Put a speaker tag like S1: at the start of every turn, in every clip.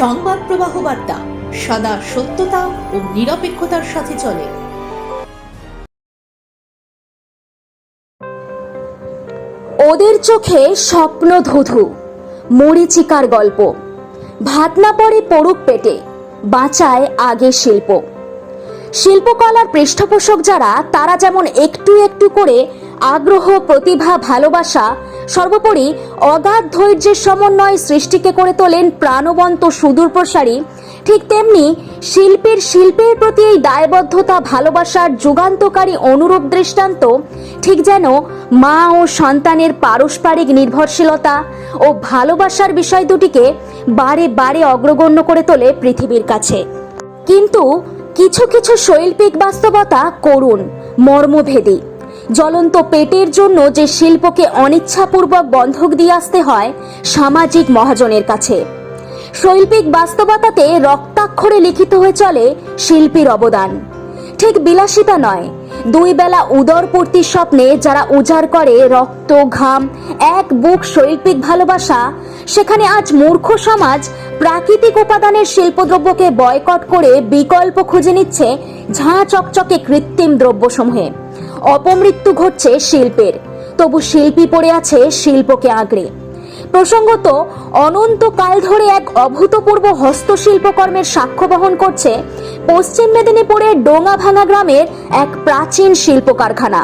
S1: সংবাদ প্রবাহ বার্তা, সদা সত্যতা ও নিরপেক্ষতার সাথে চলে।
S2: ওদের চোখে স্বপ্ন ধুধু মরিচিকার গল্প। ভাত না পড়ে পড়ুক পেটে, বাঁচায় আগে শিল্প। শিল্পকলার পৃষ্ঠপোষক যারা, তারা যেমন একটু একটু করে আগ্রহ, প্রতিভা, ভালোবাসা সর্বোপরি অগাধ ধৈর্যের সমন্বয় সৃষ্টিকে করে তোলেন প্রাণবন্ত সুদূর প্রসারী। ঠিক তেমনি শিল্পীর শিল্পের প্রতি এই দায়বদ্ধতা, ভালোবাসার যুগান্তকারী অনুরূপ দৃষ্টান্ত, ঠিক যেন মা ও সন্তানের পারস্পরিক নির্ভরশীলতা ও ভালোবাসার বিষয় দুটিকে বারে বারে অগ্রগণ্য করে তোলে পৃথিবীর কাছে। কিন্তু কিছু কিছু শৈল্পিক বাস্তবতা করুণ, মর্মভেদী। জ্বলন্ত পেটের জন্য যে শিল্পকে অনিচ্ছাপূর্বক বন্ধক দিয়ে আসতে হয় সামাজিক মহাজনের কাছে। শৈল্পিক বাস্তবতাতে রক্তাক্ষরে লিখিত হয়ে চলে শিল্পীর অবদান। ঠিক বিলাসিতা নয়, দুই বেলা উদরপূর্তির স্বপ্নে যারা উজাড় করে রক্ত, ঘাম, এক বুক শৈল্পিক ভালোবাসা, সেখানে আজ মূর্খ সমাজ প্রাকৃতিক উপাদানের শিল্পদ্রব্যকে বয়কট করে বিকল্প খুঁজে নিচ্ছে ঝাঁ চকচকে কৃত্রিম দ্রব্যসমূহে। অপমৃত্যু ঘটছে শিল্পের। তবু শিল্পী পড়ে আছে শিল্পকে আঁকড়ে। প্রসঙ্গত, অনন্তকাল ধরে এক অভূতপূর্ব হস্তশিল্পকর্মের সাক্ষ্য বহন করছে পশ্চিম মেদিনীপুরের ডোঙাভাঙা গ্রামের এক প্রাচীন শিল্প কারখানা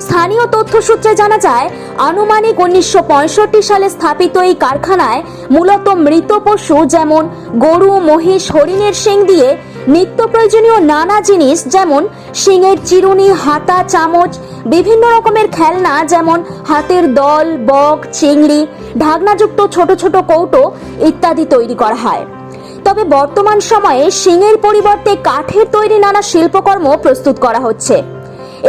S2: স্থানীয় তথ্যসূত্রে জানা যায়, আনুমানিক উনিশশো পঁয়ষট্টি সালে স্থাপিত এই কারখানায় মূলত মৃত পশু যেমন গরু, মহিষ, হরিণের শিং দিয়ে নিত্য প্রয়োজনীয় নানা জিনিস, যেমন শিঙের চিরুনি, হাতা, চামচ, বিভিন্ন রকমের খেলনা, যেমন হাতের দল, বক, চিংড়ি, ঢাকনাযুক্ত ছোট ছোট কৌটো ইত্যাদি তৈরি করা হয়। তবে বর্তমান সময়ে শিঙের পরিবর্তে কাঠের তৈরি নানা শিল্পকর্ম প্রস্তুত করা হচ্ছে।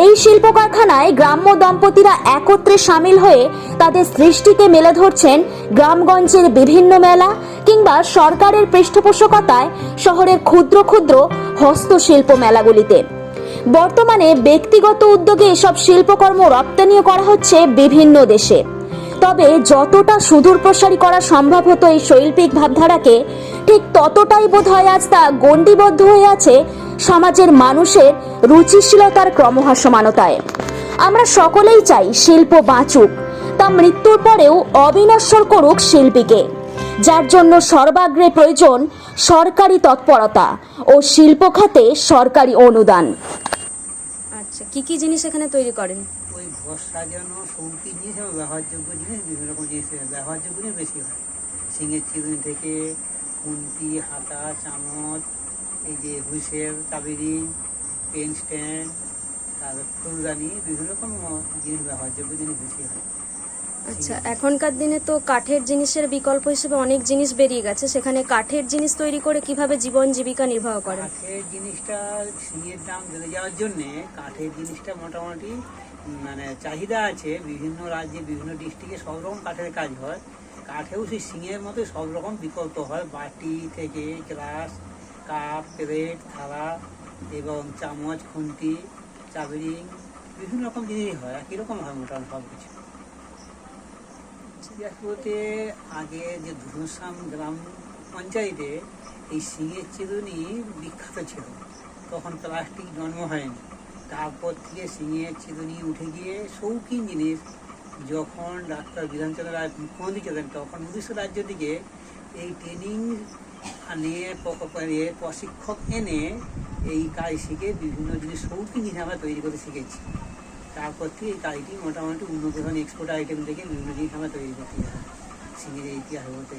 S2: এই শিল্প কারখানায় গ্রাম্য দম্পতিরা একত্রে সামিল হয়ে তাদের সৃষ্টিকে মেলে ধরছেন গ্রামগঞ্জের বিভিন্ন মেলা কিংবা সরকারের পৃষ্ঠপোষকতায় শহরের ক্ষুদ্র ক্ষুদ্র হস্তশিল্প মেলাগুলিতে। বর্তমানে ব্যক্তিগত উদ্যোগে এসব শিল্পকর্ম রপ্তানিও করা হচ্ছে বিভিন্ন দেশে। তবে যতটা সুদূর প্রসারী করা সম্ভব হতো এই শৈল্পিক ভাবধারাকে, ঠিক ততটাই বোধ হয় আজ তা গণ্ডিবদ্ধ হয়ে আছে সমাজের মানুষের রুচিশীলতার ক্রমহ্রাসমানতায় আমরা সকলেই চাই শিল্প বাঁচুক তা মৃত্যুর পরেও অবিনশ্বর করুক শিল্পীকে যার জন্য সর্বাগ্রে প্রয়োজন সরকারি তৎপরতা ও শিল্প খাতে সরকারি অনুদান।
S3: আচ্ছা কি কি জিনিস এখানে তৈরি করেন?
S4: ওই ঘর সাজানো সৌকি জিনিস এবং ব্যবহারযোগ্য জিনিস বিভিন্ন রকম জিনিস ব্যবহারযোগ্য জিনিস বেশি হয়। শিঙের চিরুনি থেকে খুন্তি হাতা চামচ এই যে হুইসেল চাবিরিং পেন স্ট্যান্ড তারপর ফুলদানি বিভিন্ন রকম জিনিস ব্যবহারযোগ্য জিনিস বেশি হয়।
S3: আচ্ছা এখনকার দিনে তো কাঠের জিনিসের বিকল্প হিসেবে অনেক জিনিস বেরিয়ে গেছে। সেখানে কাঠের জিনিস তৈরি করে কীভাবে জীবন জীবিকা নির্বাহ করে
S4: কাঠের জিনিসটা শিঙের দাম বেড়ে যাওয়ার জন্যে কাঠের জিনিসটা মোটামুটি মানে চাহিদা আছে। বিভিন্ন রাজ্যে বিভিন্ন ডিস্ট্রিক্টে সব রকম কাঠের কাজ হয়। কাঠেও সেই শিঙের মতো সব রকম বিকল্প হয়। বাটি থেকে গ্লাস কাপ প্লেট থালা এবং চামচ, খুন্তি চাবরিং বিভিন্ন রকম জিনিস হয়। একই রকম হয় মোটামুটি সব কিছু বলতে আগে যে ধুনুসাম গ্রাম পঞ্চায়েতে এই সিঙের চিরুনি বিখ্যাত ছিল। তখন প্লাস্টিক জন্ম হয়নি। তারপর থেকে সিঙের চিরুনি উঠে গিয়ে শৌখিন জিনিস যখন ডাক্তার বিধানচন্দ্র রায় মুখ্যমন্ত্রী ছিলেন, তখন উড়িষ্যা রাজ্য থেকে এই ট্রেনিং নিয়ে প্রশিক্ষক এনে এই কাজ শিখে বিভিন্ন জিনিস শৌখিন জিনিস আমরা তৈরি করে শিখেছি। তারপর থেকে এই কাজটি মোটামুটি উন্নত ধরনের এক্সপোর্ট আইটেম থেকে বিভিন্ন জিনিস আমরা তৈরি করতে সিঙ্গের ইতিহাস বলতে